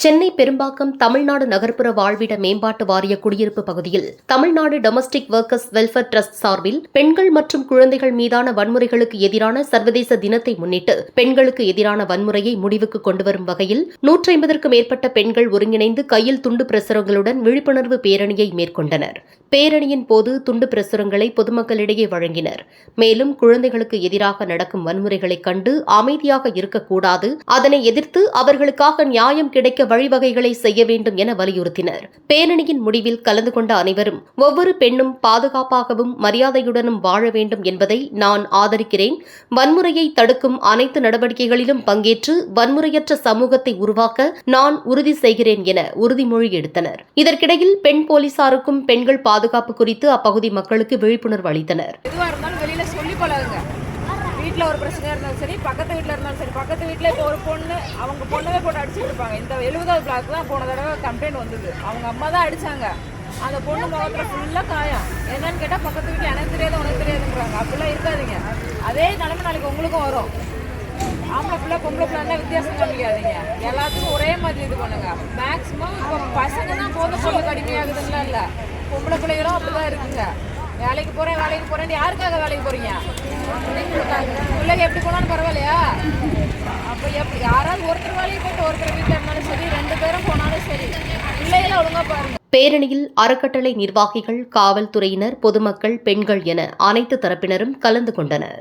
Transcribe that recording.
சென்னை பெரும்பாக்கம் தமிழ்நாடு நகர்ப்புற வாழ்விட மேம்பாட்டு வாரிய குடியிருப்பு பகுதியில் Tamil Nadu domestic workers welfare trust சார்பில் பெண்கள் மற்றும் குழந்தைகள் மீதான வன்முறைகளுக்கு எதிரான சர்வதேச தினத்தை முன்னிட்டு பெண்களுக்கு எதிரான வன்முறையை முடிவுக்கு கொண்டுவரும் வகையில் நூற்றி ஐம்பதற்கும் மேற்பட்ட பெண்கள் ஒருங்கிணைந்து கையில் துண்டு பிரசுரங்களுடன் விழிப்புணர்வு பேரணியை மேற்கொண்டனர். பேரணியின் போது துண்டு பிரசுரங்களை பொதுமக்களிடையே வழங்கினர். மேலும் குழந்தைகளுக்கு எதிராக நடக்கும் வன்முறைகளைக் கண்டு அமைதியாக இருக்கக்கூடாது. அதனை எதிர்த்து அவர்களுக்காக நியாயம் கிடைக்க வழிவகைகளை செய்ய வேண்டும் என வலியுறுத்தினர். பேரணியின் முடிவில் கலந்து கொண்ட அனைவரும் ஒவ்வொரு பெண்ணும் பாதுகாப்பாகவும் மரியாதையுடனும் வாழ வேண்டும் என்பதை நான் ஆதரிக்கிறேன். வன்முறையை தடுக்கும் அனைத்து நடவடிக்கைகளிலும் பங்கேற்று வன்முறையற்ற சமூகத்தை உருவாக்க நான் உறுதி செய்கிறேன் என உறுதிமொழி எடுத்தனர். இதற்கிடையில் பெண் போலீசாருக்கும் பெண்கள் பாதுகாப்பு குறித்து அப்பகுதி மக்களுக்கு விழிப்புணர்வு அளித்தனர். வீட்டில் ஒரு பிரச்சனையாக இருந்தாலும் சரி பக்கத்து வீட்டில் இருந்தாலும் சரி பக்கத்து வீட்டில் இப்போ ஒரு பொண்ணு அவங்க பொண்ணவே போட்டு அடிச்சுட்டு இருப்பாங்க. இந்த எழுபதாவது பிளாக் தான் போன தடவை கம்ப்ளைண்ட் வந்தது. அவங்க அம்மா தான் அடித்தாங்க அந்த பொண்ணு முகத்தில் ஃபுல்லாக காயம். என்னன்னு கேட்டால் பக்கத்து வீட்டில் எனக்கு தெரியாது உனக்கு தெரியாதுங்கிறாங்க அப்படிலாம் இருக்காதீங்க. அதே நிலமை நாளைக்கு உங்களுக்கும் வரும். ஆம்பளை பிள்ளை பொம்பளை பிள்ளை வித்தியாசம் காமிக்காதீங்க. எல்லாத்துக்கும் ஒரே மாதிரி இது பண்ணுங்க. மேக்ஸிமம் இப்போ பசங்க தான் போதும் பொருளுக்கு கடுமையாகுதுன்னா இல்லை. பொம்பளை பிள்ளைகளும் அப்படி தான் இருக்குங்க. வேலைக்கு போறேன் வேலைக்கு போறேன் யாருக்காக வேலைக்கு போறீங்க? பிள்ளைங்க எப்படி போனாலும் பரவாயில்லையா? அப்போ எப்படி யாராவது ஒருத்தர் வேலைக்கு போட்டு ஒருத்தர் வீட்டில் இருந்தாலும் சரி ரெண்டு பேரும் போனாலும் சரி பிள்ளைகளை ஒழுங்கா பாருங்க. பேரணியில் அறக்கட்டளை நிர்வாகிகள் காவல்துறையினர் பொதுமக்கள் பெண்கள் என அனைத்து தரப்பினரும் கலந்து கொண்டனர்.